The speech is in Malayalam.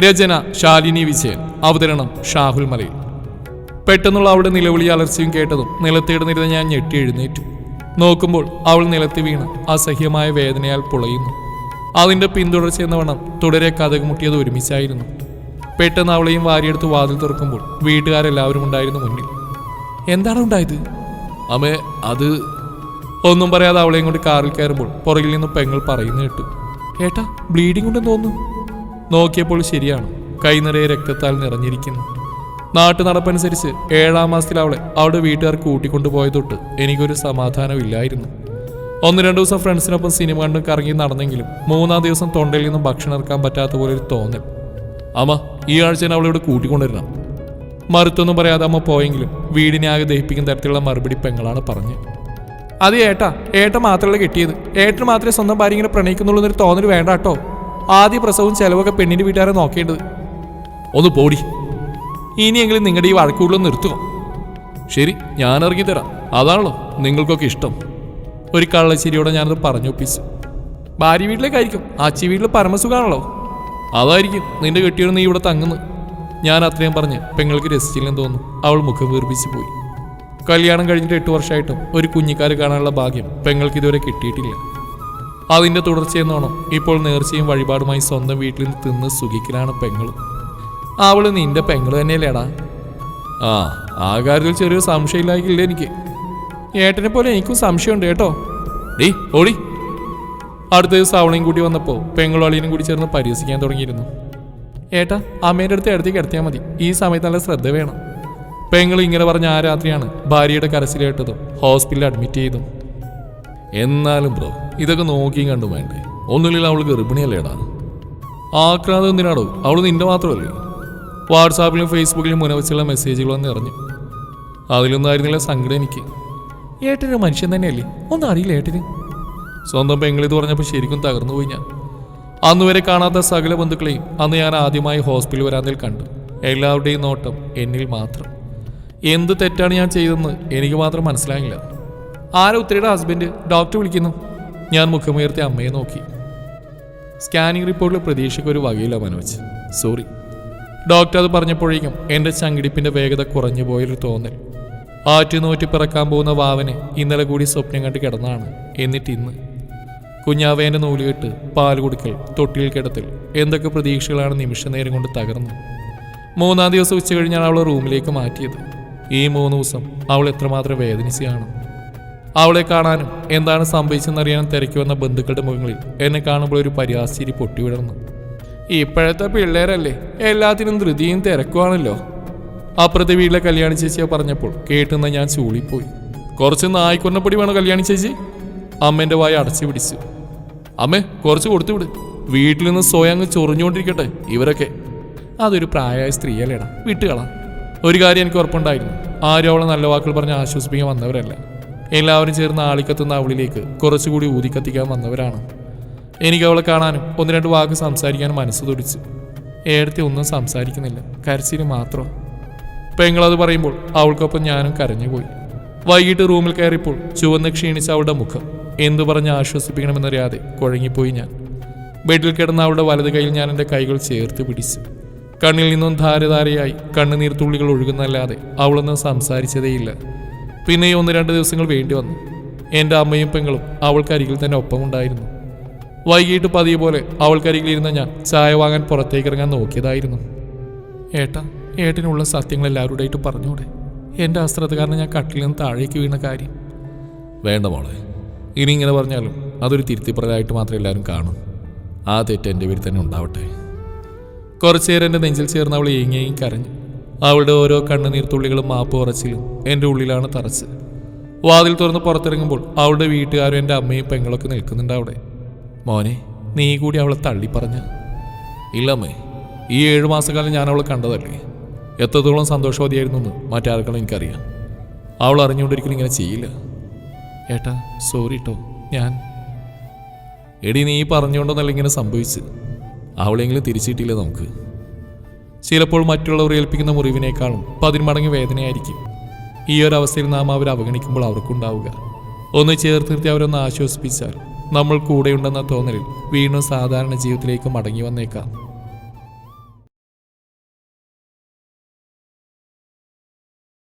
രചന ശാലിനി വിജയൻ. അവതരണം ഷാഹുൽ മലയിൽ. പെട്ടെന്നുള്ള അവളുടെ നിലവിളി അലർച്ചയും കേട്ടതും നിലത്തിടുന്നിരുന്ന ഞാൻ ഞെട്ടി എഴുന്നേറ്റു. നോക്കുമ്പോൾ അവൾ നിലത്ത് വീണ് അസഹ്യമായ വേദനയാൽ പുളയുന്നു. അതിന്റെ പിന്തുടർച്ച എന്ന വണ്ണം തുടരെ കഥക് മുട്ടിയത് ഒരുമിച്ചായിരുന്നു. പെട്ടെന്ന് അവളെയും വാരിയെടുത്ത് വാതിൽ തുറക്കുമ്പോൾ വീട്ടുകാരെല്ലാവരും ഉണ്ടായിരുന്നു മുന്നിൽ. എന്താണ് ഉണ്ടായത്? അമ്മേ അത് ഒന്നും പറയാതെ അവളെയും കൊണ്ട് കാറിൽ കയറുമ്പോൾ പുറകിൽ നിന്ന് പെങ്ങൾ പറയുന്നു കേട്ടു. ഏട്ടാ ബ്ലീഡിംഗ് ഉണ്ടെന്ന് തോന്നുന്നു. നോക്കിയപ്പോൾ ശരിയാണ്. കൈ നിറയെ രക്തത്താൽ നിറഞ്ഞിരിക്കുന്നു. നാട്ടു നടപ്പനുസരിച്ച് ഏഴാം മാസത്തിൽ അവളെ അവളുടെ വീട്ടുകാർ കൂട്ടിക്കൊണ്ടുപോയത് തൊട്ട് എനിക്കൊരു സമാധാനമില്ലായിരുന്നു. ഒന്ന് രണ്ടു ദിവസം ഫ്രണ്ട്സിനൊപ്പം സിനിമ കണ്ടും കറങ്ങി നടന്നെങ്കിലും മൂന്നാം ദിവസം തൊണ്ടയിൽ നിന്നും ഭക്ഷണം ഇറക്കാൻ പറ്റാത്ത പോലെ ഒരു തോന്നൽ. അമ്മ ഈ ആഴ്ച തന്നെ അവളിവിടെ കൂട്ടിക്കൊണ്ടിരണം മറുത്തൊന്നും പറയാതെ അമ്മ പോയെങ്കിലും വീടിനെ ആകെ ദഹിപ്പിക്കുന്ന തരത്തിലുള്ള മറുപടി പെങ്ങളാണ് പറഞ്ഞ് അത് ഏട്ടാ ഏട്ട മാത്രമല്ല കിട്ടിയത്. ഏട്ടന് മാത്രമേ സ്വന്തം ഭാര്യ ഇങ്ങനെ പ്രണയിക്കുന്നുള്ളൂ എന്നൊരു തോന്നൽ വേണ്ട കേട്ടോ. ആദ്യ പ്രസവവും ചെലവൊക്കെ പെണ്ണിന്റെ വീട്ടുകാരെ നോക്കേണ്ടത്. ഒന്ന് പോടി. ഇനിയെങ്കിലും നിങ്ങളുടെ ഈ വഴക്കുള്ളിൽ നിർത്തുക ശരി ഞാൻ ഇറങ്ങി തരാം. അതാണല്ലോ നിങ്ങൾക്കൊക്കെ ഇഷ്ടം. ഒരു കള്ളശ്ശേരിയോടെ ഞാനത് പറഞ്ഞൊപ്പിച്ചു. ഭാര്യ വീട്ടിലേക്കായിരിക്കും. ആച്ചി വീട്ടിൽ പരമസുഖാണല്ലോ. അതായിരിക്കും നിന്റെ കെട്ടിയോട് നീ ഇവിടെ തങ്ങുന്നു ഞാൻ അത്രയും പറഞ്ഞ് പെങ്ങൾക്ക് രസിച്ചില്ലെന്ന് തോന്നുന്നു. അവൾ മുഖം വീർപ്പിച്ച് പോയി. കല്യാണം കഴിഞ്ഞിട്ട് എട്ട് വർഷമായിട്ടും ഒരു കുഞ്ഞിക്കാരെ കാണാനുള്ള ഭാഗ്യം പെങ്ങൾക്ക് ഇതുവരെ കിട്ടിയിട്ടില്ല. അതിന്റെ തുടർച്ചയെന്നാണോ? ഇപ്പോൾ നേർച്ചയും വഴിപാടുമായി സ്വന്തം വീട്ടിൽ നിന്ന് തിന്ന് സുഖിക്കലാണ് പെങ്ങൾ അവൾ നിന്റെ പെങ്ങൾ തന്നെയല്ലേടാ? ആ ആ കാര്യത്തിൽ ചെറിയൊരു സംശയമില്ലാക്കില്ല എനിക്ക്? ഏട്ടനെ പോലെ എനിക്കും സംശയമുണ്ട് കേട്ടോ. ഡീ ഓടി. അടുത്ത ദിവസം അവളെയും കൂടി വന്നപ്പോൾ പെങ്ങളളിനും കൂടി ചേർന്ന് പരിഹസിക്കാൻ തുടങ്ങിയിരുന്നു. ഏട്ടാ അമ്മേന്റെ അടുത്ത് ഇടത്തേക്ക് കിടത്തിയാൽ മതി. ഈ സമയത്ത് നല്ല ശ്രദ്ധ വേണം. പെങ്ങൾ ഇങ്ങനെ പറഞ്ഞ ആ രാത്രിയാണ് ഭാര്യയുടെ കരച്ചിലേട്ടതും ഹോസ്പിറ്റലിൽ അഡ്മിറ്റ് ചെയ്തും. എന്നാലും ബ്രോ ഇതൊക്കെ നോക്കിയും കണ്ടും വേണ്ടേ? ഒന്നുമില്ല അവൾക്ക് ഗർഭിണിയല്ലേടാ? ആക്രാന്തം എന്തിനാടോ? അവൾ നിന്റെ മാത്രമല്ലേ? വാട്സാപ്പിലും ഫേസ്ബുക്കിലും മുനവച്ചുള്ള മെസ്സേജുകൾ വന്ന് ഇറങ്ങി അതിലൊന്നും ആയിരുന്നില്ല സങ്കടം എനിക്ക്. ഏട്ടന് മനുഷ്യൻ തന്നെയല്ലേ? ഒന്നും അറിയില്ല ഏട്ടന്. സ്വന്തം പെങ്ങളിത് പറഞ്ഞപ്പോൾ ശരിക്കും തകർന്നു പോയി ഞാൻ. അന്ന് വരെ കാണാത്ത സകല ബന്ധുക്കളെയും അന്ന് ഞാൻ ആദ്യമായി ഹോസ്പിറ്റൽ വരാതിൽ കണ്ടു. എല്ലാവരുടെയും നോട്ടം എന്നിൽ മാത്രം. എന്ത് തെറ്റാണ് ഞാൻ ചെയ്തതെന്ന് എനിക്ക് മാത്രം മനസ്സിലായില്ല. ആരാ ഉത്തരയുടെ ഹസ്ബൻഡ് ഡോക്ടർ വിളിക്കുന്നു. ഞാൻ മുഖമുയർത്തി അമ്മയെ നോക്കി. സ്കാനിങ് റിപ്പോർട്ടിൽ പ്രതീക്ഷയ്ക്ക് ഒരു വകയില്ല മനോജ്. സോറി ഡോക്ടർ അത് പറഞ്ഞപ്പോഴേക്കും എന്റെ ചങ്കിടിപ്പിന്റെ വേഗത കുറഞ്ഞു പോയൊരു തോന്നൽ. ആറ്റുനോറ്റി പിറക്കാൻ പോകുന്ന വാവനെ ഇന്നലെ കൂടി സ്വപ്നം കണ്ട് കിടന്നാണ്. എന്നിട്ട് ഇന്ന്. കുഞ്ഞാവേന്റെ നൂലുകെട്ട് പാൽ കുടിക്കൽ തൊട്ടിയിൽ കിടത്തൽ എന്തൊക്കെ പ്രതീക്ഷകളാണ് നിമിഷ നേരം കൊണ്ട് തകർന്നു മൂന്നാം ദിവസം ഉച്ച കഴിഞ്ഞാണ് അവളെ റൂമിലേക്ക് മാറ്റിയത്. ഈ മൂന്ന് ദിവസം അവൾ എത്രമാത്രം വേദനിച്ചാണ് അവളെ കാണാനും എന്താണ് സംഭവിച്ചെന്നറിയാനും തിരക്കി വന്ന ബന്ധുക്കളുടെ മുഖങ്ങളിൽ എന്നെ കാണുമ്പോൾ ഒരു പരിഹാസിരി പൊട്ടിവിടർന്നു ഇപ്പോഴത്തെ പിള്ളേരല്ലേ? എല്ലാത്തിനും ധൃതിയും തിരക്കുവാണല്ലോ. അപ്പുറത്തെ വീട്ടിലെ കല്യാണി ചേച്ചിയെ പറഞ്ഞപ്പോൾ കേട്ടുന്ന ഞാൻ ചൂളിപ്പോയി. കുറച്ച് നായ്ക്കൊന്നപ്പൊടി വേണോ കല്യാണി ചേച്ചി? അമ്മേന്റെ വായ അടച്ചു പിടിച്ചു. അമ്മേ കുറച്ച് കൊടുത്തു വിട്. വീട്ടിൽ നിന്ന് സ്വയം അങ്ങ് ചൊറിഞ്ഞുകൊണ്ടിരിക്കട്ടെ ഇവരൊക്കെ. അതൊരു പ്രായമായ സ്ത്രീയല്ലേടാ. വിട്ടുകളാം ഒരു കാര്യം എനിക്ക് ഉറപ്പുണ്ടായിരുന്നു. ആരും അവളെ നല്ല വാക്കുകൾ പറഞ്ഞ് ആശ്വസിപ്പിക്കാൻ വന്നവരല്ല. എല്ലാവരും ചേർന്ന് ആളിക്കത്തുന്ന അവളിലേക്ക് കുറച്ചുകൂടി ഊതിക്കത്തിക്കാൻ വന്നവരാണ്. എനിക്ക് അവളെ കാണാനും ഒന്ന് രണ്ട് വാക്ക് സംസാരിക്കാനും മനസ്സ് തുടിച്ചു. ഏടത്തെ ഒന്നും സംസാരിക്കുന്നില്ല. കരച്ചിൽ മാത്രം. പെങ്ങളത് പറയുമ്പോൾ അവൾക്കൊപ്പം ഞാനും കരഞ്ഞുപോയി. വൈകിട്ട് റൂമിൽ കയറിയപ്പോൾ ചുവന്ന് ക്ഷീണിച്ച അവളുടെ മുഖം. എന്തു പറഞ്ഞ് ആശ്വസിപ്പിക്കണമെന്നറിയാതെ കുഴങ്ങിപ്പോയി ഞാൻ. ബെഡിൽ കിടന്ന അവളുടെ വലത് കൈയിൽ ഞാൻ എന്റെ കൈകൾ ചേർത്ത് പിടിച്ചു. കണ്ണിൽ നിന്നും ധാരധാരയായി കണ്ണുനീർത്തുള്ളികൾ ഒഴുകുന്നല്ലാതെ അവളൊന്നും സംസാരിച്ചതേയില്ല. പിന്നെ ഈ ഒന്ന് രണ്ട് ദിവസങ്ങൾ വേണ്ടി വന്നു. എന്റെ അമ്മയും പെങ്ങളും അവൾക്കരികിൽ തന്നെ ഒപ്പമുണ്ടായിരുന്നു. വൈകിട്ട് പതിയെ പോലെ അവൾക്കരികിലിരുന്ന ഞാൻ ചായ വാങ്ങാൻ പുറത്തേക്ക് ഇറങ്ങാൻ നോക്കിയതായിരുന്നു. ഏട്ടാ ഏട്ടനുള്ള സത്യങ്ങൾ എല്ലാവരുടെയായിട്ട് പറഞ്ഞൂടെ. എന്റെ അസ്ത്രത്ത് കാരണം ഞാൻ കട്ടിൽ നിന്ന് താഴേക്ക് വീണ കാര്യം. വേണ്ട മോളെ. ഇനി ഇങ്ങനെ പറഞ്ഞാലും അതൊരു തിരുത്തിപ്പറലായിട്ട് മാത്രമേ എല്ലാവരും കാണൂ. ആ തെറ്റ് എന്റെ പേരിൽ തന്നെ ഉണ്ടാവട്ടെ. കുറച്ചു നേരം എന്റെ നെഞ്ചിൽ ചേർന്ന് അവൾ ഏങ്ങിയേയും കരഞ്ഞു. അവളുടെ ഓരോ കണ്ണുനീർ തുള്ളികളും മാപ്പ് ഉറച്ചിലും എന്റെ ഉള്ളിലാണ് തറച്ച്. വാതിൽ തുറന്ന് പുറത്തിറങ്ങുമ്പോൾ അവളുടെ വീട്ടുകാരും എന്റെ അമ്മയും പെങ്ങളൊക്കെ നിൽക്കുന്നുണ്ട് അവിടെ. മോനെ നീ കൂടി അവളെ തള്ളി പറഞ്ഞ. ഇല്ലമ്മേ ഈ ഏഴു മാസക്കാലം ഞാൻ അവളെ കണ്ടതല്ലേ? എത്രത്തോളം സന്തോഷവതിയായിരുന്നു എന്ന് മറ്റാർക്കും എനിക്കറിയാം. അവൾ അറിഞ്ഞുകൊണ്ടിരിക്കലും ഇങ്ങനെ ചെയ്യില്ല. ഏട്ടാ സോറി കേട്ടോ ഞാൻ. എടി നീ പറഞ്ഞുകൊണ്ടൊന്നല്ല ഇങ്ങനെ സംഭവിച്ച് അവളെങ്കിലും തിരിച്ചിട്ടില്ല നമുക്ക്? ചിലപ്പോൾ മറ്റുള്ളവർ ഏൽപ്പിക്കുന്ന മുറിവിനേക്കാളും പതിന്മടങ്ങ് വേദനയായിരിക്കും. ഈ ഒരു അവസ്ഥയിൽ നാം അവരെ അവഗണിക്കുമ്പോൾ അവർക്കുണ്ടാവുക. ഒന്ന് ചേർത്ത് നിർത്തി അവരൊന്ന് ആശ്വസിപ്പിച്ചാൽ നമ്മൾ കൂടെയുണ്ടെന്ന തോന്നലിൽ വീണ്ടും സാധാരണ ജീവിതത്തിലേക്ക് മടങ്ങി വന്നേക്കാം.